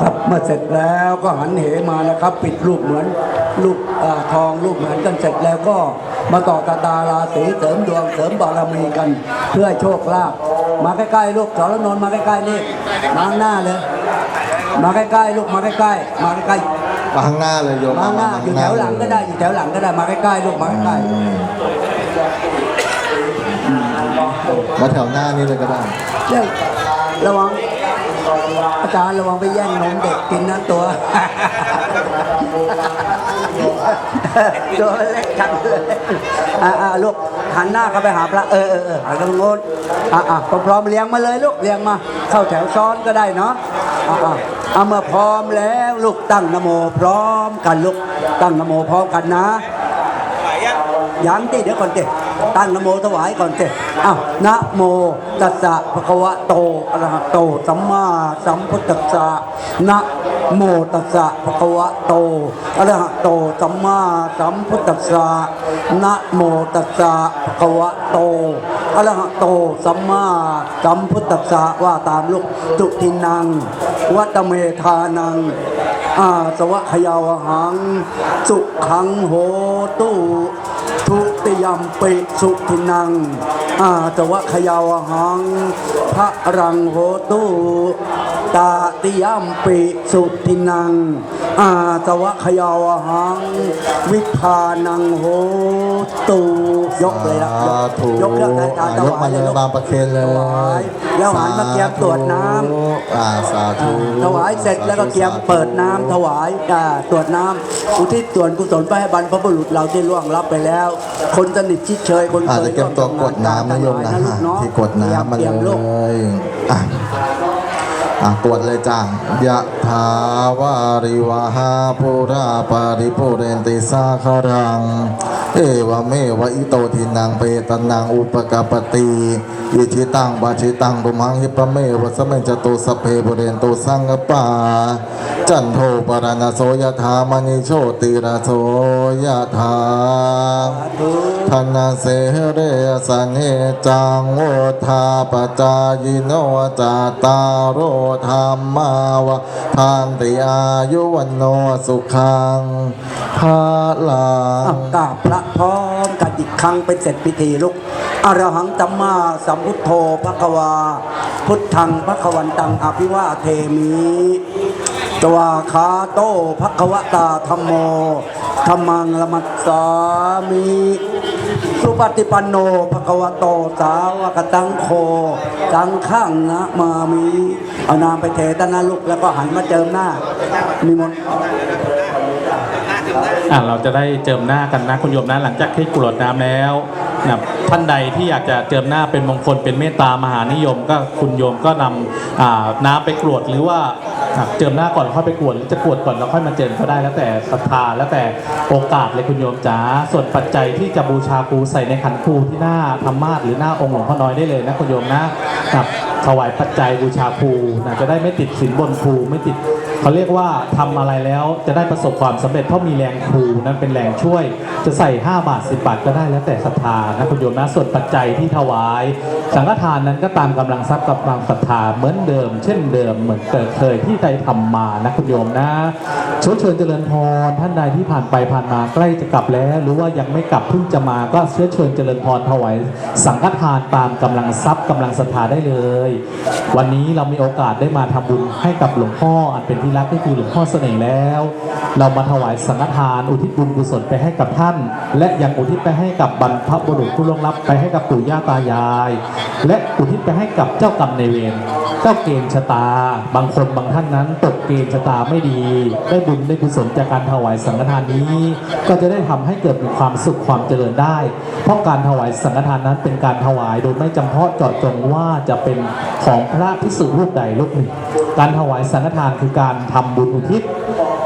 ครับเมื่อเสร็จแล้วก็หันเหมานะครับ ปิดรูปเหมือนรูปเอ่อทองรูปเหมือนกันเสร็จแล้วก็มาต่อตาตาราศีเสริมดวงเสริมบารมีกัน เพื่อให้โชคลาภมาใกล้ๆลูกสรนนท์มาใกล้ๆนี่มาข้างหน้าเลย มาใกล้ๆลูกมาใกล้ๆมาใกล้มาข้างหน้าเลยโยมๆมาข้างหน้าอยู่แถวหลังก็ได้อยู่แถวหลังก็ได้มาใกล้ๆลูกมาใกล้อืมมาแถวหน้านี่เลยก็ได้ๆเรื่องระวัง อาจารย์ระวังไปแย่งนมเด็กกินนะตัว ตัวเล็กจังเลยอ่าอ่าลูกหันหน้าเข้าไปหาพระเออเออเออหันตรงโน้นอ่าอ่าพร้อมๆเลี้ยงมาเลยลูกเลี้ยงมา เข้าแถวซ้อนก็ได้เนาะอ่าอ่าเอาเมื่อพร้อมแล้วลูกตั้งนะโมพร้อมกันลูกตั้งนะโมพร้อมกันนะยังติเดี๋ยวก่อนเต ตั้งนโมถวายก่อนเตอ้าวนะโมตัสสะภะคะวะโตอะระหะโตสัมมาสัมพุทธัสสะนะโมตัสสะภะคะวะโตอะระหะโตสัมมาสัมพุทธัสสะนะโมตัสสะภะคะวะโตอะระหะโตสัมมาสัมพุทธัสสะว่าตามลูกจุทินัง วัตเมธานังอาสวะขยาวหัง สุขังโหตุ ทุติยมปิสุทินัง อาตวะขยาวหังพระรังโหตุตาติยมปิสุทินัง อาสวะขยาวหัง วิพานังโหตุยกเลยละสาธุยกเครื่องทานถอะยกวามายเลยลูกบางประเคนเลยถวายแล้วหันมาเกียมตรวจน้ำอ่าสาธุถวายเสร็จแล้วก็เกียมเปิดน้ำถวายอ่าตรวจน้ำอุทิศส่วนกุศลไปให้บรรพบุรุษเราที่ล่วงลับไปแล้ว คนสนิทชิดเชยคนอาจเคจะยเก็บตัวกดน้ำนะโยมนะลูกเนาะที่กดน้ำมาเตรียมเลลูกยอะ อะกดเลยจ้ายะถาวาริวหาปุราปาริปุเรนติสาคารัง เอวเมวะอิโตทินังเปตนังอุปกปปติอิชิตังบาชิตังตุมังหิปะเมวะสเมจตุสเพปุเรนตุสังกปาจันโทปรณโสยถามณิโชติระโสยถาธนาเสเรสันเหจังโอทาปจายโนจาตารโรธรรมาวะทานติอายุวันโนสุขังภาลังกราบพระพร้อมกันอีกครั้งเป็นเสร็จพิธีลูกอรหังตัมมาสัมพุทโธภควา พุทธังภควันตังอภิวาเทมิตวาคาโตภควตาธรรมโมธรรมังละมัสสามิ สุปฏิปันโนภควโตสาวกตังโคสังข้างนะมามีเอานามไปเทตนะลูกแล้วก็หันมาเจิมหน้า มีมนอะเราจะได้เจิมหน้ากันนะคุณโยมนะหลังจากที่กรวดน้ำแล้วนะท่านใดที่อยากจะเจิมหน้าเป็นมงคลเป็นเมตตามหานิยมก็คุณโยมก็นำอ่าน้ำไปกรวดหรือว่า เจิมหน้าก่อนค่อยไปกวดหรือจะกวดก่อนแล้วค่อยมาเจิมก็ได้แล้วแต่ศรัทธาแล้วแต่โอกาสเลยคุณโยมจ๋าส่วนปัจจัยที่จะบูชาครูใส่ในขันครูที่หน้าธรรมาสหรือหน้าองค์หลวงพ่อน้อยได้เลยนะคุณโยมนะครับถวายปัจจัยบูชาครูนะจะได้ไม่ติดสินบนครูไม่ติด เขาเรียกว่าทำอะไรแล้วจะได้ประสบความสำเร็จเพราะมีแรงครูนั้นเป็นแรงช่วย จะใส่ 5 บาท 10 บาทก็ได้แล้วแต่ศรัทธานะคุณโยมนะส่วนปัจจัยที่ถวาย สังฆทานนั้นก็ตามกำลังทรัพย์กับกำลังศรัทธาเหมือนเดิม เช่นเดิมเหมือนเกิดเคยที่ใดทำมานะคุณโยมนะชดเชิญเจริญพรท่านใดที่ผ่านไปผ่านมาใกล้จะกลับแล้ว หรือว่ายังไม่กลับเพิ่งจะมาก็เชื้อเชิญเจริญพรถวายสังฆทานตามกำลังทรัพย์กำลังศรัทธาได้เลย วันนี้เรามีโอกาสได้มาทำบุญให้กับหลวงพ่ออันเป็นที่รักก็คือหลวงพ่อเสน่ห์แล้ว เรามาถวายสังฆทาน อุทิศบุญกุศลไปให้กับท่าน และยังอุทิศไปให้กับบรรพบุรุษผู้ล่วงลับไปให้กับปู่ย่าตายาย และอุทิศไปให้กับเจ้ากรรมในเวร เจ้าเกณฑ์ชะตา บางคนบางท่านนั้นตกเกณฑ์ชะตาไม่ดี ได้บุญได้กุศลจากการถวายสังฆทานนี้ ก็จะได้ทำให้เกิดมีความสุขความเจริญได้ เพราะการถวายสังฆทานนั้นเป็นการถวายโดยไม่จำเพาะเจาะจงว่าจะเป็นของพระพิสุรูปใดรูปหนึ่ง การถวายสังฆทานคือการทำบุญอุทิศ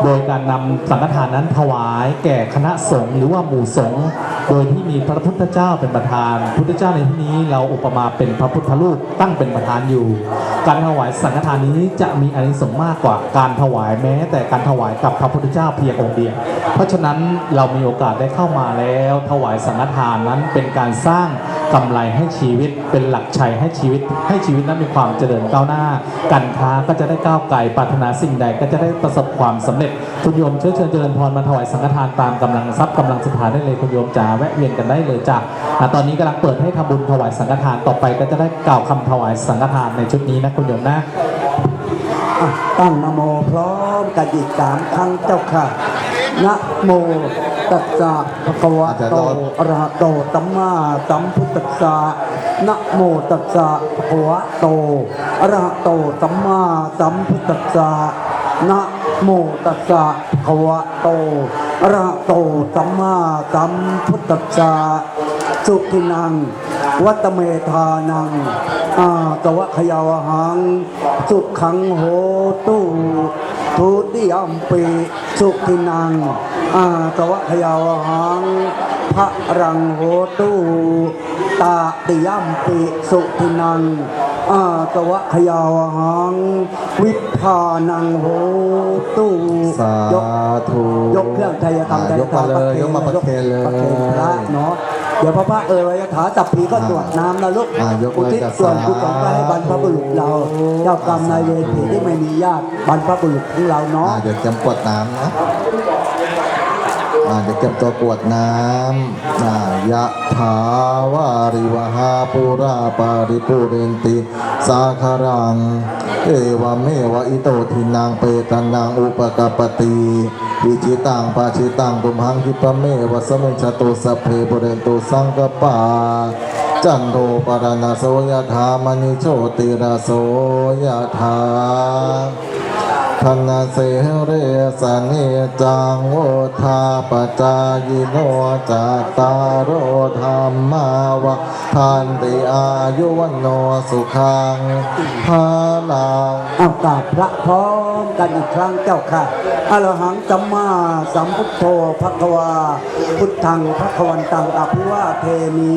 โดยการนำสังฆทานนั้นถวายแก่คณะสงฆ์หรือว่าหมู่สงฆ์ โดยที่มีพระพุทธเจ้าเป็นประธาน พุทธเจ้าในที่นี้เราอุปมาเป็นพระพุทธรูปตั้งเป็นประธานอยู่ การถวายสังฆทานนี้จะมีอานิสงส์มากกว่าการถวายแม้ แต่การถวายกับพระพุทธเจ้าเพียงองค์เดียว เพราะฉะนั้นเรามีโอกาสได้เข้ามาแล้ว ถวายสังฆทานนั้นเป็นการสร้าง กำไรให้ชีวิตเป็นหลักชัยให้ชีวิต ให้ชีวิตนั้นมีความเจริญก้าวหน้า การค้าก็จะได้ก้าวไกลปรารถนาสิ่งใดก็จะได้ประสบความสำเร็จคุณโยมเชื้อเชิญเจริญพรมาถวายสังฆทานตามกำลังทรัพย์กำลังศรัทธาได้เลยคุณโยมจ๋าแวะเวียนกันได้เลยจ้ะตอนนี้กำลังเปิดให้ทำบุญถวายสังฆทานต่อไปก็จะได้กล่าวคำถวายสังฆทานในชุดนี้นะคุณโยมนะตั้งนโมพร้อมกันอีกสามครั้งเจ้าค่ะนะโม ตัสสะภะคะวะโตอะระหะโตสัมมาสัมพุทธัสสะนะโมตัสสะภะคะวะโตอะระหะโตสัมมาสัมพุทธัสสะนะโมตัสสะภะคะวะโตอะระหะโตสัมมาสัมพุทธัสสะสุขินัง วัตเมธานังอาตวะขยาวหัง สุขังโหตุ ทุติยมปีสุขินัง อาตวะขยาวหังพระรังโหตุตาติยมปีสุขินัง อาตวะขยาวหัง วิพานังโหตุสาธุยกเครื่องไทยธรรมอะยกมาเลยยกมาประเคนเลยประเคนพระเนาะ เดี๋ยวพระพระเอ่ยวิถาจับผีก็ตรวจน้ำนะลูกอะยกเลยอุทิศจ้ะส่วนกุศลไปสาธุให้บรรพบุรุษเรา เจ้ากรรมนายเวรผีที่ไม่มีญาติบรรพบุรุษของเราเนาะ อ่าเดี๋ยวเตรียมกวดน้ำนะอ่าเดี๋ยวเตรียมตัวกวดน้ำอ่ายะถาวาริวหาปุราปาริปุเรนติ สาคารัง เอวเมวะอิโตทินังเปตันังอุปกปปติวิจิตังปาชิตังตุมหังคิปะเมวะสมิงชตุสัพเพปุเรนตุสังกปาจันโทปรณโสยธามณิโชติราโสยธา ธนาเสเรสเนจังโอทาปจายโนจัตตารโอธรรมาวะทันติอายุวันโนสุขังภาลังเอากราบพระพร้อมกันอีกครั้งเจ้าค่ะอรหังสัมมาสัมพุทโธภควา พุทธังภควันตังอภิวาเทมิ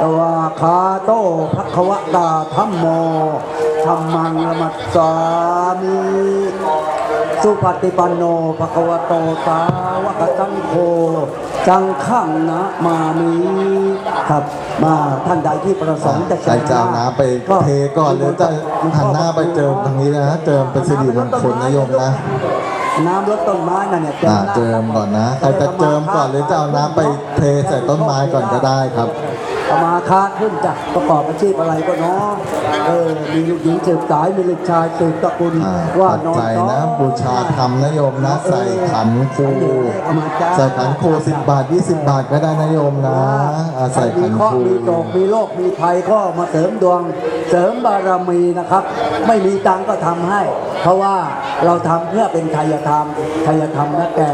ตวาคาโตภควตาธัมโม ธรรมังละมัสสามิสุปฏิปันโนภควโตสาวกสังโฆจังขังนะมามีครับมาท่านใดที่ประสงค์จะใส่เจ้าน้ำไปเทก่อนหรือจะหันหน้าไปเจิมทางนี้นะเจิมเป็นสิริมงคลนะโยมนะน้ำลดต้นไม้นั่นเนี่ยอ่าหน้าเจิมก่อนนะใครจะเจิมก่อนหรือจะเอาน้ำไปเทใส่ต้นไม้ก่อนก็ได้ครับ สมาค้าขึ้นจ้ะประกอบอาชีพอะไรก็เนาะเออมีลูกหญิงสืบสายมีลูกชายสืบตระกูลอ่าว่าปัจนอนจัยเนาะนะบูชาธรรมนะโยมนะใส่ขันครูใส่ขันครูสิบบาทยี่สิบบาทก็ได้นะโยมนะอ่าใส่ขันมีเคราะครูห์มีโศกมีโรคมีภัยก็มาเสริมดวงเสริมบารมีนะครับ ไม่มีตังค์ก็ทำให้ เพราะว่าเราทำเพื่อเป็นไทยธรรมไทยธรรมนะแก่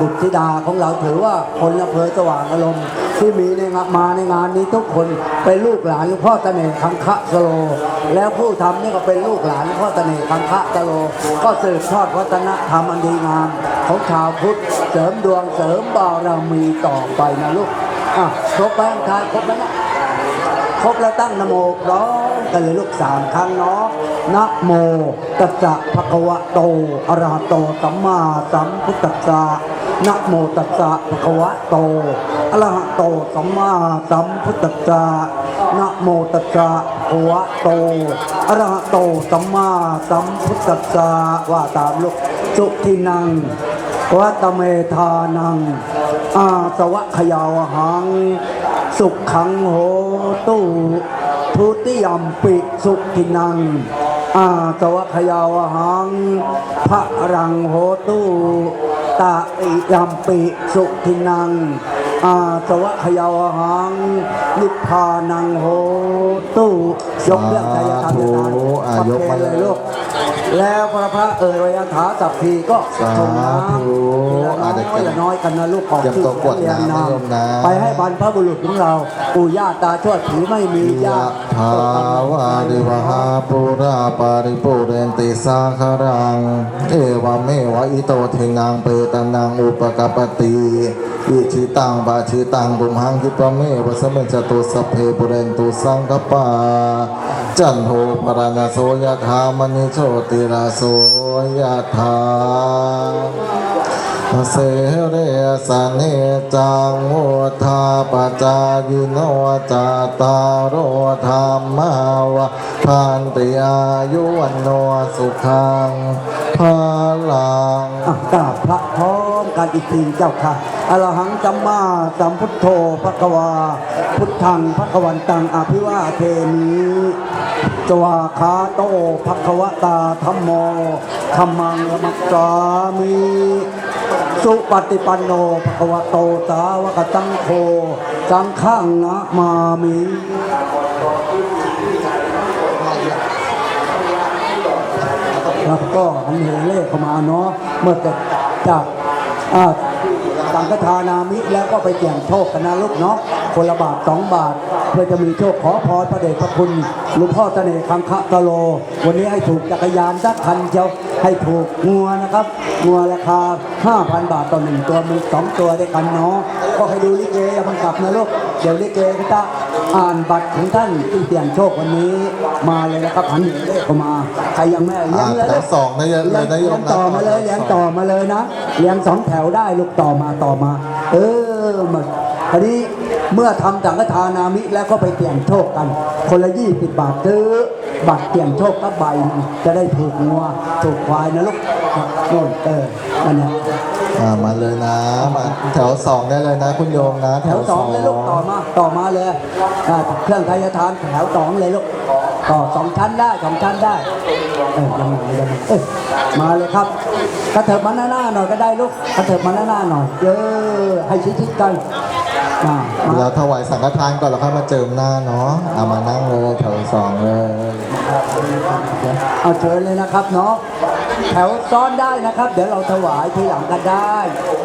บุตรธิดาของเราถือว่าคนอำเภอสว่างอารมณ์ที่มีในงานมาในงานนี้ทุกคนเป็นลูกหลานหลวงพ่อเสน่ห์คังคะสโล แล้วผู้ทำนี่ก็เป็นลูกหลานหลวงพ่อเสน่ห์คังคะสโล ก็สืบทอดวัฒนธรรมอันดีงามของชาวพุทธเสริมดวงเสริมบารมีต่อไปนะลูกอะครบแบงค์ทายครบแล้วนะครบแล้วตั้งนโมพร้อมกันเลยลูกสามครั้งเนาะ นะโมตัสสะภะคะวะโตอะระหะโตสัมมาสัมพุทธัสสะนะโมตัสสะภะคะวะโตอะระหะโตสัมมาสัมพุทธัสสะนะโมตัสสะภะคะวะโตอะระหะโตสัมมาสัมพุทธัสสะว่าตามลูกสุทินังวัตเมธานัง อาสวะขยาวหัง สุขขังโหตุทุติยมปิสุขินัง อาสวะขยาวหังพระรังโหตุตาอิยมปิสุทินัง อาสวะขยาวหัง นิพพานังโหตุยกเรื่องใจธรรมสาธุอะยกมาเลยลูก แล้วพระพระเอ่ยวยถาสัพพีก็ส่งน้ำสาธุทีละน้อะเดี๋ยวอยละน้อยกันนะลูกของเตรียมตัวกรวดน้ำนะโยมนะไปให้บรรพบุรุษของเราปู่ย่าตาทวดผีไม่มียะญาติถาวาริวหาปุราปาริปุเรนติสาคารังเอวเมวะอิโตเทนังเปตานังอุปกปปติอิชิตังปาชิตังตุมหังคิปะเมวะสมิงจตุสัพเพปุเรนตุสังกปาจันโทปรณโสยถามณิโชติราโสยถาเสเรสเนจังโมทาปจายิโนจาตาโรธรรมาวะพันติอายุวันโนสุขังพลังอะกราบพระพร้อมกันอีกทีเจ้าค่ะอรหังสัมมาสัมพุทโธพระกวา พุทธังพระกวันตังอภิวาเทมิ จวาคาโตภควตาธรรมโมธรรมังมัสสามิสุปฏิปันโนภควโตสาวกสังโฆสังฆังนะมามิครับก็อันเห็นเลขเข้ามาเนาะเมื่อจะจากอ่า สังฆทานามิแล้วก็ไปเสี่ยงโชคกันนะลูกเนาะคนละบาทสองบาท เพื่อจะมีโชคขอพรพระเดชพระคุณหลวงพ่อเสน่ห์คังคะตะโล วันนี้ให้ถูกจักรยานสักคันเจ้าให้ถูกงัวนะครับงัวราคา 5,000 บาทต่อหนึ่งตัวมีสองตัวด้วยกันเนาะก็ให้ดูลิเกอย่าเพิ่งกลับนะลูก เดี๋ยวลิเกก็จะอ่านบัตรของท่านที่เสี่ยงโชควันนี้มาเลยนะครับหันเลขเข้ามา ใครยังไม่เลี้ยงเลยอ่าแถวสองได้เลยนะโยมนะต่อมาเลยเลี้ยงต่อมาเลยนะเลี้ยงสองแถวได้ลูกต่อมาต่อมา เออมันทีนี้เมื่อทำสังฆทานามิแล้วก็ไปเสี่ยงโชคกัน คนละยี่สิบบาทซื้อ บัตรเสี่ยงโชคก็ใบหนึ่งจะได้ถูกงัวถูกควายนะลูกโน่นเออนั่นเนี่ยอ่ามาเลยนะมาแถวสองได้เลยนะ คุณโยมนะ แถวสองเลยลูกต่อมาต่อมาเลยอ่าเครื่องไทยทานแถวสองเลยลูกต่อสองชั้นได้สองชั้นได้เออยังไงยังไงเอ้ยมาเลยครับกระเถิบมาหน้าหน้าหน่อยก็ได้ลูกกระเถิบมาหน้าหน้าหน่อยเยอะให้ชิดๆกันมามา เราถวายสังฆทานก่อนแล้วค่อยมาเจิมหน้าเนาะเอามานั่งเลยแถวสองเลยเอาเชิญเลยนะครับเนาะแถวซ้อนได้นะครับ เดี๋ยวเราถวายทีหลังกันได้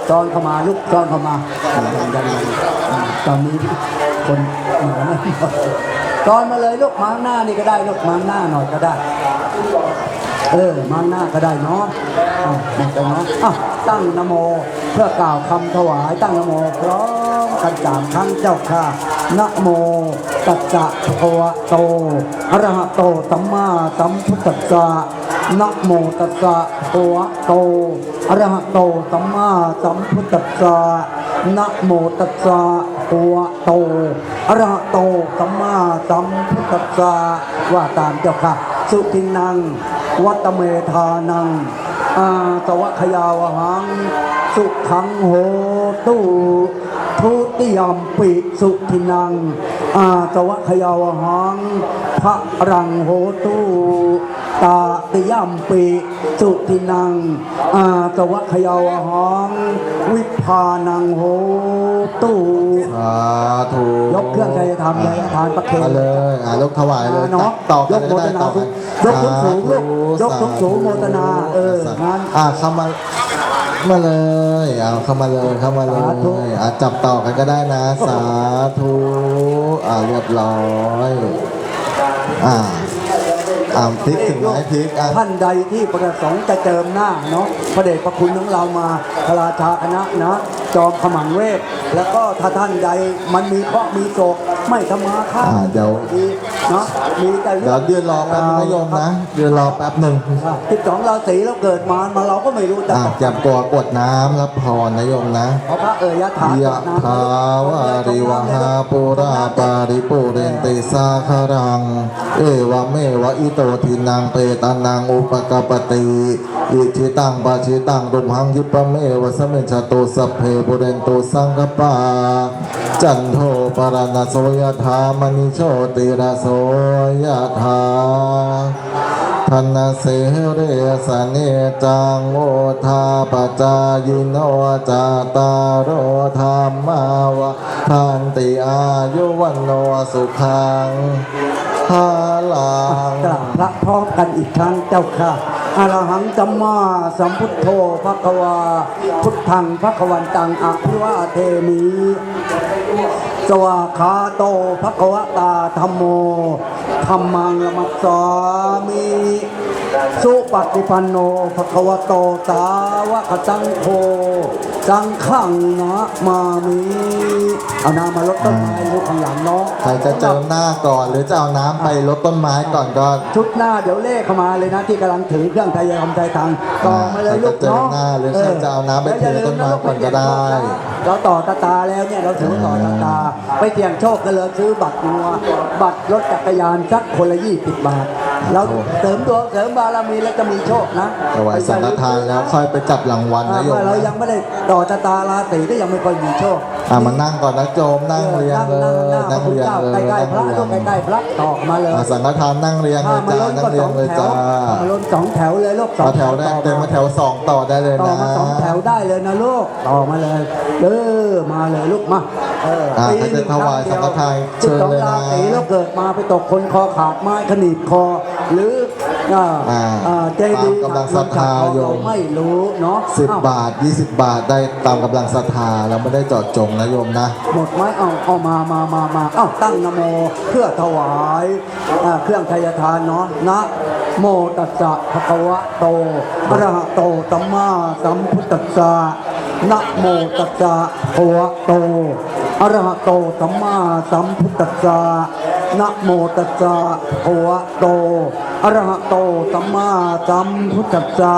ซ้อนเข้ามาลูกซ้อนเข้ามาตอนนี้คนเหนือไม่หมดซ้อนมาเลยลูกมาข้างหน้านี่ก็ได้ลูกมาข้างหน้าหน่อยก็ได้ เออมาข้างหน้าก็ได้เนาะอะมาไปเนาะอะตั้งนะโมเพื่อกล่าวคำถวายตั้งนะโมพร้อม กันสามครั้งเจ้าค่ะนะโมตัสสะภะคะวะโตอะระหะโตสัมมาสัมพุทธัสสะนะโมตัสสะภะคะวะโตอะระหะโตสัมมาสัมพุทธัสสะนะโมตัสสะภะคะวะโตอะระหะโตสัมมาสัมพุทธัสสะว่าตามเจ้าค่ะ สุทินัง วัตเมธานังอาสวะขยาวหัง สุขังโหตุทุติยมปิสุทินัง อาสวะขยาวหังพระรังโหตุตาติยมปิสุทินัง อาสวะขยาวหังวิพานังโหตุสาธุยกเครื่องใจธรรมใจทานประเคนมาเลยอ่ายกถวายเลยเนาะต่อกันยกโมก็ทได้นาต่อกันยกสูงสูงลูกยกสูงสูงโมทนา เอองานอ่าเข้ามา มาเลย เอาเข้ามาเลยเข้ามาเลสาธุยอ่าจับต่อกันก็ได้นะ สาธุอ่าเรียบร้อยอ่าอ่าพลิกถึงไหนพลิกอะท่านใดที่ประสงค์จะเจิมหน้าเนาะพระเดชพระคุณของเรามาพระราชาคณะนะจอมขมังเวทแล้วก็ถ้าท่านใดมันมีเคราะห์มีโศก ไม่ทำมาค้าอ่าเดี๋ยวดีเนาะมีแต่เดี๋ยวเดือนรอแป๊บนึงนะโยมนะเดือนรอแป๊บหนึ่งสิบสองราศีเราเกิดมามาเราก็ไม่รู้จะอ่าจับตัวกดน้ำรับพรนะโยมนะเพราะพระเอ่ยยะถายะถาวาริวหาปุราปาริปุเรนติสาคารัง เอวะเมวะอิโตทินังเปตานังอุปกปปติ อิทิตังปาชิตังรุมหังยิปะเมวะสมเมชะโตสัพเพปุเรนโตสังกปาจันโทปรณโสยธามณิโชติระโสยธาธนเสเรสเนจังโอทาปจายโนจาตารโรธรรมาวะทันติอายุวันโนสุขังฮาลังกราบพระพร้อมกันอีกครั้งเจ้าค่ะ อรหังสัมมาสัมพุทโธภะคะวา พุทธังภะคะวันตังอภิวาเทมิสวาคาโตภะคะวะตาธรรมโมธรรมังละมัสสามิ สุปฏิปันโนภควโตสาวกสังโฆสังขังนะมามีเอาน้ำมาลดต้นไม้ลูกข้างหลังเนาะใครจะเจิมหน้าก่อน หรือจะเอาน้ำไปรดต้นไม้ก่อนก็ชุดหน้าเดี๋ยวเลขเข้ามาเลยนะที่กำลังถือเครื่องไทยคำไทยทางต่อมาเลยลูกเนาะใครจะเจิมหน้าหรือใครจะเอาน้ำไปเทต้นไม้ก่อนก็ได้ เราต่อตาตาแล้วเนี่ยเราถือต่อตาตา ไปเสี่ยงโชคกันเลยซื้อบัตรนัวบัตรรถจักรยานสักคนละยี่สิบบาท เราเสริมดวงเสริมบารมีแล้วจะมีโชคนะถวายสังฆทานแล้วค่อยไปจับรางวัลอ่านะโยมเมื่อเรายังไม่ได้ต่อตาตาราศีก็ยังไม่ค่อยมีโชค อ่ามานั่งก่อนนะโจมนั่งเรียงเลยนั่งเรียงเลยใกล้ๆพระนั่งลูกเรียงใกล้ๆพระต่อมาเลยอ่าสังฆทานนั่งเรียงเลถ้ายมาจ้าล้นนั่ก็งเรีสยองงเลยแถวจ้าถ้ามาล้นสองแถวเลยลูกสองมาแถวแรกเดินมาแถวสองต่อได้เลยต่อนะมาสองแถวได้เลยนะลูกต่อมาเลยเออมาเลยลูกมาเอออ่าปีใครจะถวายสังฆทานสิบเชิญสองเลยนะราศีแล้วเกิดมาไปตกคนคอขาดไม้ขนีบคอ หรือ อ่าอ่าอ่าเจดีย์ตามกำลังศรัทธาโยม เราไม่รู้เนาะสิบอ้าวบาทยี่สิบบาทได้ตามกำลังศรัทธาเราไม่ได้เจอดจงนะโยมนะ หมดไหมเอาเอามามามามาเอ้าตั้งนะโมเพื่อถวายอ่าเครื่องไทยทานเนาะนะโมตัสสะภะคะวะโตอะระหะโตสัมมาสัมพุทธัสสะนะโมตัสสะภะคะวะโตอะระหะโตสัมมาสัมพุทธัสสะนะโมตัสสะภะคะวะโต อรหะโตสัมมาสัมพุทธัสสะ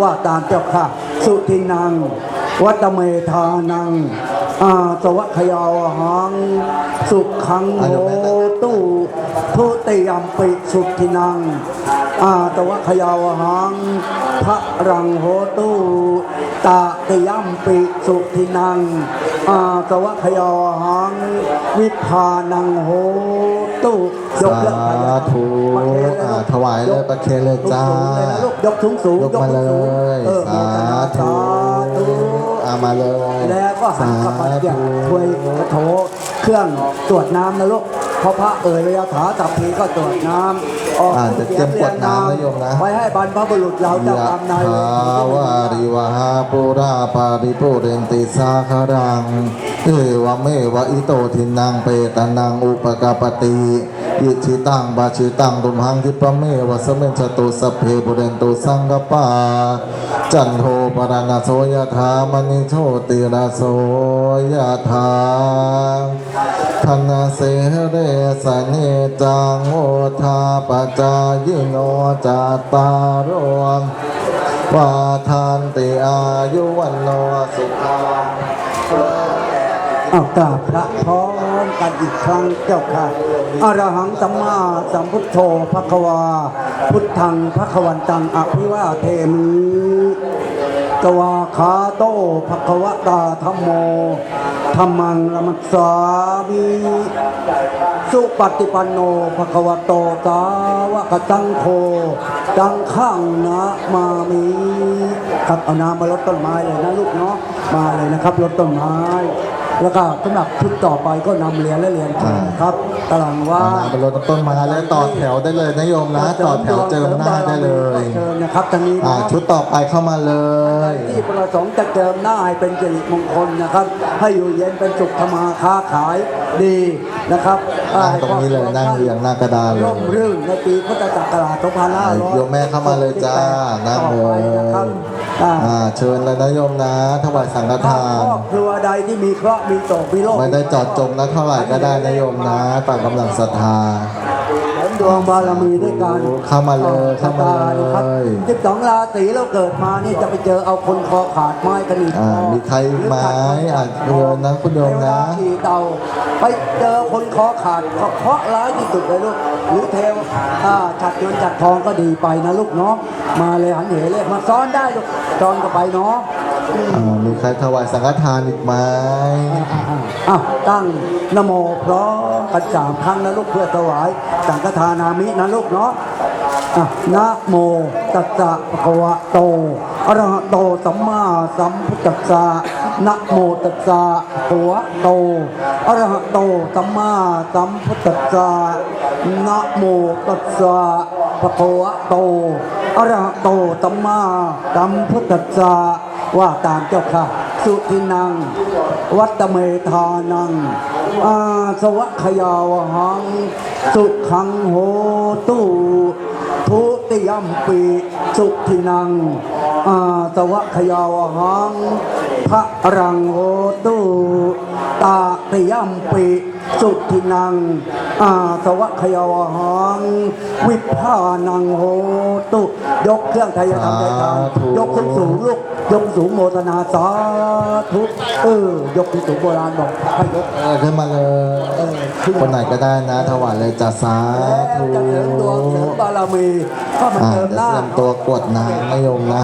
ว่าตามเจ้าค่ะ สุทินัง วัตเมธานัง อาสวัคยาวหัง สุขังโหตุทุติยมปิสุทินัง อาสวัคยาวหังพระรังโหตุตาติยมปิสุทินัง อาสวัคยาวหัง วิพานังโห ตุยกเลิกพยสาธุประเคนอ่าถวายเลยประเคนเลยจ้าสูงๆเลยนะลูกยกสูงสูงยกมาเลยเออสาธุสาธุอามาเลยแล้วก็หันกลับมาเกี่ยถ้วยกระโถเครื่องตรวจน้ำนะลูกเพราะพระเอ่ยระยะถาตับพีก็ตรวจน้ำออกอ่าจะเตรียมกวดน้ำนะโยมนะ ไว้ให้บรรพบุรุษเราเจ้ายะกรรมนายเวถารวาริวหาปุราปาริปุเรนติสาคารังเอวเมวะอิโตทินังเปตานังอุปกาปติอิชิตังบาชิตังตุมหังทิปะเมวะสเมชตุสพเพปุเรนตุสังกปา จันโทปรณโสยถามณิโชติระโสยถา ธนาเสเรสเนจังโอทาปจายโนจาตารวมวาทานติอายุวันโนสุขังเอากาพระพร้อมกันอีกครั้งเจ้าค่ะอรหังสัมมาสัมพุทโธภควา พุทธังภควันตังอภิวาเทมิกวาคาโตภควตาธรรมโม ธรรมังละมัสสามิสุปฏิปันโนภควโตสาวกตังโฆดังข้างนะมามีครับเอาน้ำมาลดต้นไม้เลยนะลูกเนาะมาเลยนะครับลดต้นไม้ แล้วก็สำหรับชุดต่อไปก็นำเรียนและเรียนต่อครับตารางว่าอ่าบนรถต้นไม้แล้วต่อแถวได้เลยนะโยมนะต่อแถวเจิมหน้าได้เลยเชิญนะครับทางนี้อ่านะชุดต่อไปเข้ามาเลย ที่ประสงค์จะเจิมหน้าให้เป็นสิริมงคลนะครับ ให้อยู่เย็นเป็นสุขทำมาค้าขายดีนะครับนั่งตรงนี้เลยนั่งเรียงหน้ากระดานเลยร่มรื่นในปีพุทธศักราช2500โยมแม่เข้ามาเลยจ้านั่งเลยต่ อไปนะครับอ่า อ่าเชิญเลยนะโยมนะถวายสังฆถ้าทาน ครอบครัวใดที่มีเคราะห์มีโศกมีโรคไม่ได้เจอดจงนะเท่าไหร่ก็ได้นะโยมนะตามกำลังศรัทธาเสริม ดวงบารมีด้วยกันเข้ามาเลยเข้ามาเลยสิบสองราศีเราเกิดมานี่จะไปเจอเอาคนคอขาดไม้กระดิ่งอ่าคอมีใครอีกไหมอะโยมนะคุณโยมนะเทวดาขี่เตาไปเจอคนคอขาดก็เคราะห์ร้ายที่สุดเลยลูกหรือเทวอ่าจัดเงินจัดทองก็ดีไปนะลูกเนาะมาเลยหันเหเลขมาซ้อนได้ลูกซ้อนก็ไปเนาะ อืมอ่ามีใครถวายสังฆทานอีกไหมอ้าวตั้งนโมพร้อมกันสามครั้งนะลูกเพื่อถวายสังฆทานามินะลูกเนาะอะนะโมตัสสะภะคะวะโตอะระหะโตสัมมาสัมพุทธัสสะนะโมตัสสะภะคะวะโตอะระหะโตสัมมาสัมพุทธัสสะนะโมตัสสะภะคะวะโตอะระหะโตสัมมาสัมพุทธัสสะ ว่าตามเจ้าค่ะ สุทินัง วัตเมธานัง อาสวัคยาวหัง สุขังโหตุทุติยัมปีสุทินัง อาสวะขยาวหัง พระรังโหตุตาติยัมปีสุทินัง อาสวะขยาวหัง วิภานังโหตุ ยกเครื่องไทยธรรมไทยธรรมยกขึ้นสูงลูก ยกสูงโมทนาสาธุเออยกขึ้นสูงโบราณบอกให้ยกเออขึ้นมาเลยเออขึ้นคนไหนก็ได้นะถวายเลยจ้ะสาแล้วธุจะเสริมดวงเสริมบารมีก็มาอ่าเติมเดี๋ยวหน้า เตรียมตัวกรวดน้ำนะโยมนะ